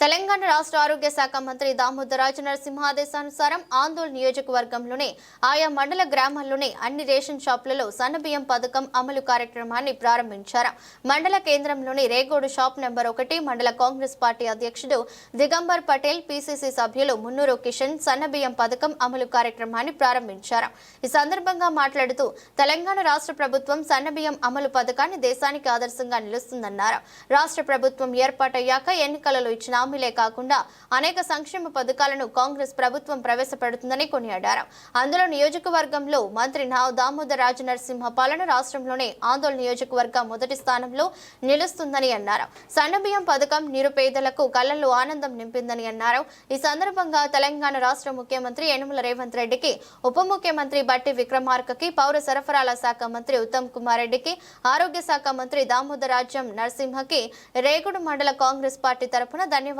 తెలంగాణ రాష్ట్ర ఆరోగ్య శాఖ మంత్రి దామోదరాజ నరసింహ ఆదేశానుసారం ఆందోళన నియోజకవర్గంలోనే ఆయా మండల గ్రామాల్లోనే అన్ని రేషన్ షాపులలో సన్నబియ్యం పథకం అమలు కార్యక్రమాన్ని ప్రారంభించారు. మండల కేంద్రంలోని రేగోడు షాప్ నెంబర్ ఒకటి మండల కాంగ్రెస్ పార్టీ అధ్యక్షుడు దిగంబర్ పటేల్ పీసీసీ సభ్యులు మున్నూరు కిషన్ సన్నబియ్యం పథకం అమలు కార్యక్రమాన్ని ప్రారంభించారు. ఈ సందర్భంగా మాట్లాడుతూ తెలంగాణ రాష్ట్ర ప్రభుత్వం సన్నబియ్యం అమలు పథకాన్ని దేశానికి ఆదర్శంగా నిలుస్తుందన్నారు. రాష్ట్ర ప్రభుత్వం ఏర్పాటయ్యాక ఎన్నికలలో ఇచ్చిన హామీలే కాకుండా అనేక సంక్షేమ పథకాలను కాంగ్రెస్ ప్రభుత్వం ప్రవేశపెడుతుందని కొనియాడారు. అందులో నియోజకవర్గంలో మంత్రి నా దామోదర్ రాజు నరసింహ పాలన రాష్ట్రంలోనే ఆందోళన నియోజకవర్గం మొదటి స్థానంలో నిలుస్తుందని అన్నారు. సన్నబియ్యం పథకం నిరుపేదలకు కళ్ళల్లో ఆనందం నింపిందని అన్నారు. ఈ సందర్భంగా తెలంగాణ రాష్ట్ర ముఖ్యమంత్రి యనుమల రేవంత్ రెడ్డికి ఉప ముఖ్యమంత్రి బట్టి విక్రమార్కకి పౌర సరఫరాల శాఖ మంత్రి ఉత్తమ్ కుమార్ రెడ్డికి ఆరోగ్య శాఖ మంత్రి దామోదర్ రాజ్యం నరసింహకి రేగుడు మండల కాంగ్రెస్ పార్టీ తరపున ధన్యవాదాలు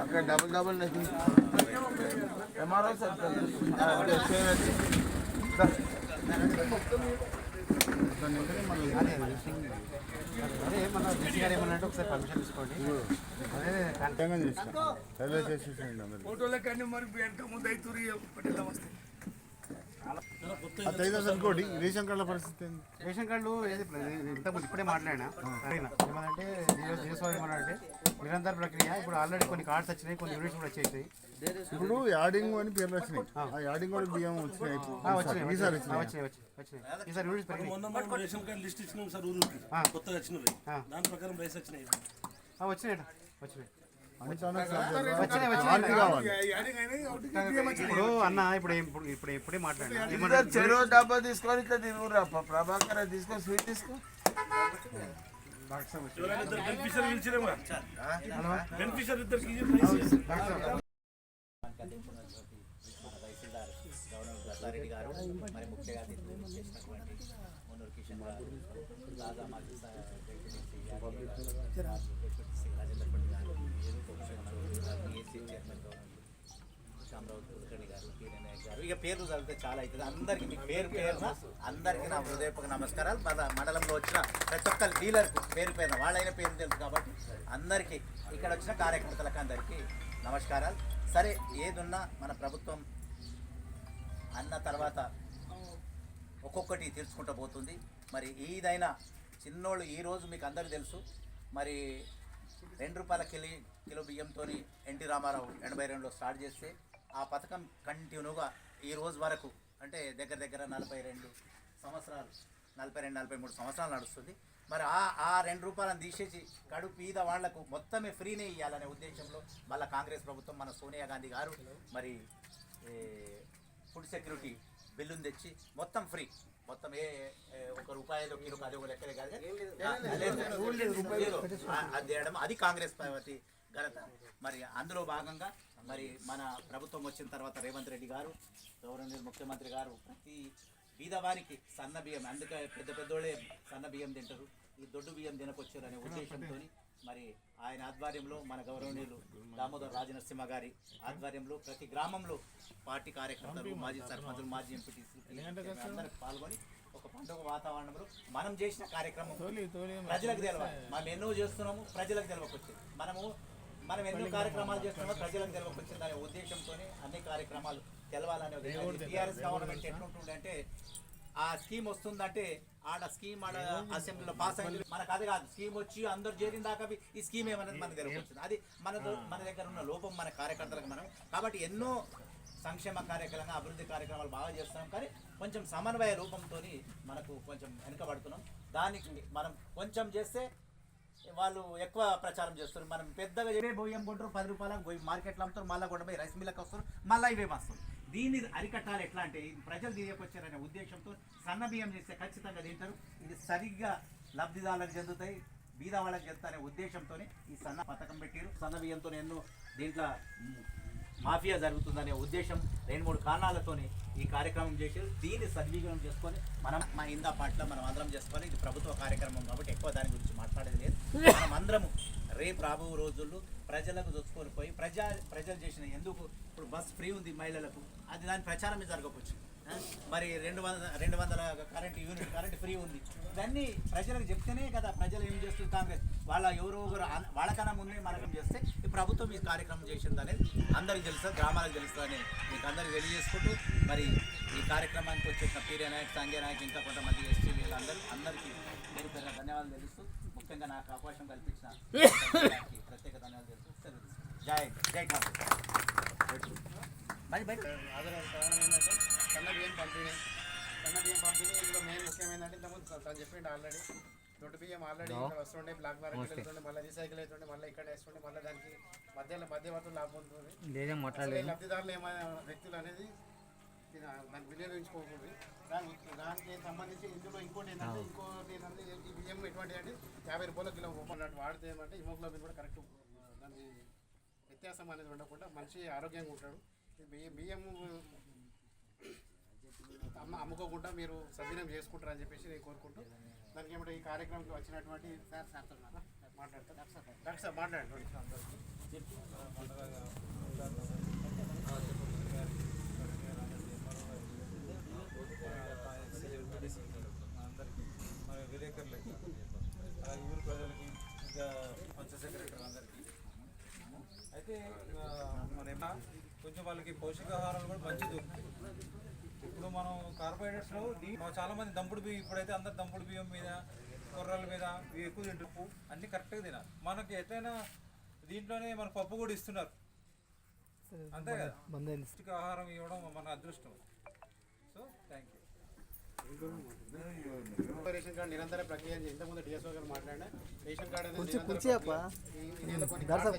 అక్కడ డబుల్ డబుల్ ఎంఆర్ఓ సార్ అదే మన డీసీ గారు ఏమన్నట్టు ఒకసారి పర్మిషన్ తీసుకోండి. అదే సర్వే చేసేసేయండి అందరు ఫోటోల కన్నా మరి వెనక ముందు పట్టేలా వస్తాయి. అనుకోండి. రేషన్ కార్డుల పరిస్థితి రేషన్ కార్డులు ఏది ఇంతకుముందు ఇప్పుడే మాట్లాడినా? ఏమనంటే నిరంతర ప్రక్రియ ఇప్పుడు ఆల్రెడీ కొన్ని కార్డ్స్ వచ్చినాయి కొన్ని యూనిట్స్ కూడా వచ్చేసాయి. ఇప్పుడు యాడింగ్ అని పేర్లు వచ్చినాయి. ఆ. యాడింగ్ కూడా బియ్యం వచ్చినాయి. వచ్చినాయి ఈసారి వచ్చినాయి. వచ్చినాయి. వచ్చినాయి ఈసారి యూనిట్స్ పెరిగినాయి. మొన్న రేషన్ కార్డు లిస్ట్ ఇచ్చినాం సార్ ఊరికి. కొత్తగా వచ్చినవి. దాని ప్రకారం రైస్ వచ్చినాయి. వచ్చినాయి వచ్చినాయి. ఇప్పుడు అన్న ఇప్పుడు ఏం- ఇప్పుడు ఇప్పుడు ఇద్దరు చెరువు డబ్బా తీసుకొని ఇట్లా తిరుగురా ప్రభాకర్ తీసుకొని స్వీట్ తీసుకో. గవర్నర్ గారు మరి ముఖ్య అతిథులు చేసినటువంటి మున్నూరు కిషన్ గారు రాజా మాజీ పిఎస్సీ చైర్మన్ శామరావు కులకర్ణి గారు పీరే నాయక్ గారు. ఇక పేర్లు చదివితే చాలా అవుతుంది. అందరికీ మీ పేరు పేరున అందరికీ నా హృదయపూర్వక నమస్కారాలు. మన మండలంలో వచ్చిన ప్రతి ఒక్క డీలర్కు పేరు పేరున వాళ్ళైన పేరు తెలుసు కాబట్టి అందరికీ ఇక్కడ వచ్చిన కార్యకర్తలకు అందరికీ నమస్కారాలు. సరే ఏదున్నా మన ప్రభుత్వం అన్న తర్వాత ఒక్కొక్కటి తెలుసుకుంటూ పోతుంది. మరి ఏదైనా చిన్నోళ్ళు ఈరోజు మీకు అందరికీ తెలుసు. మరి రెండు రూపాయల కిలో కిలో బియ్యంతో ఎన్టీ రామారావు ఎనభై రెండులో స్టార్ట్ చేస్తే ఆ పథకం కంటిన్యూగా ఈ రోజు వరకు అంటే దగ్గర దగ్గర నలభై రెండు సంవత్సరాలు నలభై రెండు నలభై మూడు సంవత్సరాలు నడుస్తుంది. మరి ఆ ఆ రెండు రూపాయలను తీసేసి కడుపు పీద వాళ్ళకు మొత్తమే ఫ్రీనే ఇవ్వాలనే ఉద్దేశంలో మళ్ళీ కాంగ్రెస్ ప్రభుత్వం మన సోనియా గాంధీ గారు మరి ఫుడ్ సెక్యూరిటీ బిల్లును తెచ్చి మొత్తం ఫ్రీ. మొత్తం ఏ ఒక రూపాయి ఐదు కిలో అది ఒక లెక్కలే కాదు. అది చేయడం అది కాంగ్రెస్ పార్టీ ఘనత. మరి అందులో భాగంగా మరి మన ప్రభుత్వం వచ్చిన తర్వాత రేవంత్ రెడ్డి గారు గవర్నర్ ముఖ్యమంత్రి గారు ప్రతి బీదవారికి సన్న బియ్యం అందుకే పెద్ద పెద్దోళ్ళే సన్న బియ్యం తింటారు. ఈ దొడ్డు బియ్యం తినకొచ్చారు అనే ఉద్దేశంతో మరి ఆయన ఆధ్వర్యంలో మన గౌరవనీయులు దామోదర్ రాజనరసింహ గారి ఆధ్వర్యంలో ప్రతి గ్రామంలో పార్టీ కార్యకర్తలు మాజీ సర్పంచులు మాజీ ఎంపీటీసీలు అందరూ పాల్గొని ఒక పండుగ వాతావరణంలో మనం చేసిన కార్యక్రమం ప్రజలకు తెలవాలి. మనం ఎన్నో చేస్తున్నాము ప్రజలకు తెలవకొచ్చింది. మనము మనం ఎన్నో కార్యక్రమాలు చేస్తున్నామో ప్రజలకు తెలవకొచ్చింది. అనే ఉద్దేశంతోనే అన్ని కార్యక్రమాలు తెలవాలనే టీఆర్ఎస్ గవర్నమెంట్ ఎట్లుంటుండే అంటే ఆ స్కీమ్ వస్తుందంటే ఆడ స్కీమ్ ఆడ అసెంబ్లీలో పాస్ అయింది మనకు అది కాదు. స్కీమ్ వచ్చి అందరు చేరిన దాకా ఈ స్కీమ్ ఏమన్నది మనకు తెలియకొచ్చింది అది మన మన దగ్గర ఉన్న లోపం మన కార్యకర్తలకు మనం. కాబట్టి ఎన్నో సంక్షేమ కార్యక్రమాలు అభివృద్ధి కార్యక్రమాలు బాగా చేస్తున్నాం. కానీ కొంచెం సమన్వయ రూపంతో మనకు కొంచెం వెనుకబడుతున్నాం. దానికి మనం కొంచెం చేస్తే వాళ్ళు ఎక్కువ ప్రచారం చేస్తారు. మనం పెద్దగా ఇవే బియ్యం కొంటారు పది రూపాయలకు పోయి మార్కెట్లో అమ్ముతారు మళ్ళీ కొండపోయి రైస్ మిల్లకు వస్తారు మళ్ళీ ఇవే వస్తారు దీన్ని అరికట్టాలి ఎట్లా అంటే ప్రజలు తీయకొచ్చారనే ఉద్దేశంతో సన్న బియ్యం చేస్తే ఖచ్చితంగా తింటారు. ఇది సరిగ్గా లబ్ధిదారులకు చెందుతాయి బీద వాళ్ళకి చెందుతారనే ఉద్దేశంతోనే ఈ సన్న పథకం పెట్టారు సన్న బియ్యంతో ఎన్నో దీంట్లో మాఫియా జరుగుతుందనే ఉద్దేశం రెండు మూడు కారణాలతోనే ఈ కార్యక్రమం చేసి దీన్ని సద్వినియోగం చేసుకొని మనం మా ఇందా పాటలో మనం అందరం చేసుకొని ఇది ప్రభుత్వ కార్యక్రమం కాబట్టి ఎక్కువ దాని గురించి మాట్లాడేది లేదు. మనం అందరము రేపు రాబో రోజుల్లో ప్రజలకు దొచ్చుకొని పోయి ప్రజా ప్రజలు చేసిన ఎందుకు ఇప్పుడు బస్ ఫ్రీ ఉంది మహిళలకు అది దాని ప్రచారమే జరగవచ్చు మరి రెండు వందల రెండు వందల కరెంట్ యూనిట్ కరెంట్ ఫ్రీ ఉంది. ఇవన్నీ ప్రజలకు చెప్తేనే కదా ప్రజలు ఏం చేస్తుంది కాంగ్రెస్. వాళ్ళ ఎవరో ఒకరు వాళ్ళకన్నా ముందే మనకం చేస్తే ఈ ప్రభుత్వం ఈ కార్యక్రమం చేసింది అనేది అందరికి తెలుస్తుంది గ్రామాలకు తెలుస్తుంది అని మీకు అందరికి తెలియజేసుకుంటూ మరి ఈ కార్యక్రమానికి వచ్చేసిన పీరే నాయక్ సంజయ్ నాయక్ ఇంకా కొంతమంది ఎస్టీ వీళ్ళందరూ అందరికీ పేరు పేరు ధన్యవాదాలు తెలుస్తూ ముఖ్యంగా నాకు అవకాశం కల్పించిన ప్రత్యేక ధన్యవాదాలు తెలుస్తూ జై జై కాంగ్రెస్ బయట బయట. ఆధార కారణం ఏంటంటే సన్న బియ్యం పంపిణీ సన్న బియ్యం పంపిణీ ఇందులో మెయిన్ ముఖ్యమైనది ఇంతకుముందు తను- తను చెప్పిండు ఆల్రెడీ దొడ్డు బియ్యం ఆల్రెడీ ఇక్కడ వస్తుండే బ్లాక్ మార్కెట్ వెళ్తుండే మళ్ళీ రీసైకిల్ అవుతుండే మళ్ళీ ఇక్కడ వేస్తుండే మళ్ళీ దానికి మధ్యలో మధ్యవర్తులు లాభం ఉంటుంది. లబ్ధిదారులు ఏమైనా వ్యక్తులు అనేది దాన్ని వినియోగించుకోకూడదు దాని దానికి సంబంధించి ఇందులో ఇంకోటి ఏంటంటే ఇంకోటి ఏంటంటే ఈ బియ్యం ఎటువంటి అంటే యాభై రూపాయల కిలో అన్నట్టు వాడితే ఏమంటే హిమోగ్లోబిన్ కూడా కరెక్ట్ దానికి వ్యత్యాసం అనేది ఉండకుండా మనిషి ఆరోగ్యంగా ఉంటాడు. ఈ బియ్యం బియ్యం అమ్మ అమ్ముకోకుండా మీరు సద్వినియోగం చేసుకుంటారని చెప్పేసి నేను కోరుకుంటూ దానికి ఏమంటే ఈ కార్యక్రమంకి వచ్చినటువంటి సార్ సార్తో? మాట్లాడతారు డాక్టర్ సార్ మాట్లాడండి అందరికీ మన విలేకరులకి అలాగే ఊరు ప్రజలకి ఇంకా పంచ సెక్రటరీ అందరికీ అయితే మన కొంచెం వాళ్ళకి పోషకాహారాలు కూడా మంచి దొరుకుతాయి ఇప్పుడు మనం కార్బోహైడ్రేట్స్లో మనం చాలా మంది దంపుడు బియ్యం ఇప్పుడైతే అందరు దంపుడు బియ్యం మీద కొర్రల మీద ఎక్కువ తింటారు. అన్ని కరెక్ట్గా తినాలి. మనకి ఎట్లయినా దీంట్లోనే మన పప్పు కూడా ఇస్తున్నారు. అంతే కదా? పౌష్టిక ఆహారం ఇవ్వడం మన అదృష్టం. So thank you ration card నిరంతర ప్రక్రియ ఇంతకుముందు డిఎస్ఓ గారు మాట్లాడినా రేషన్ కార్డు అనేది నిరంతర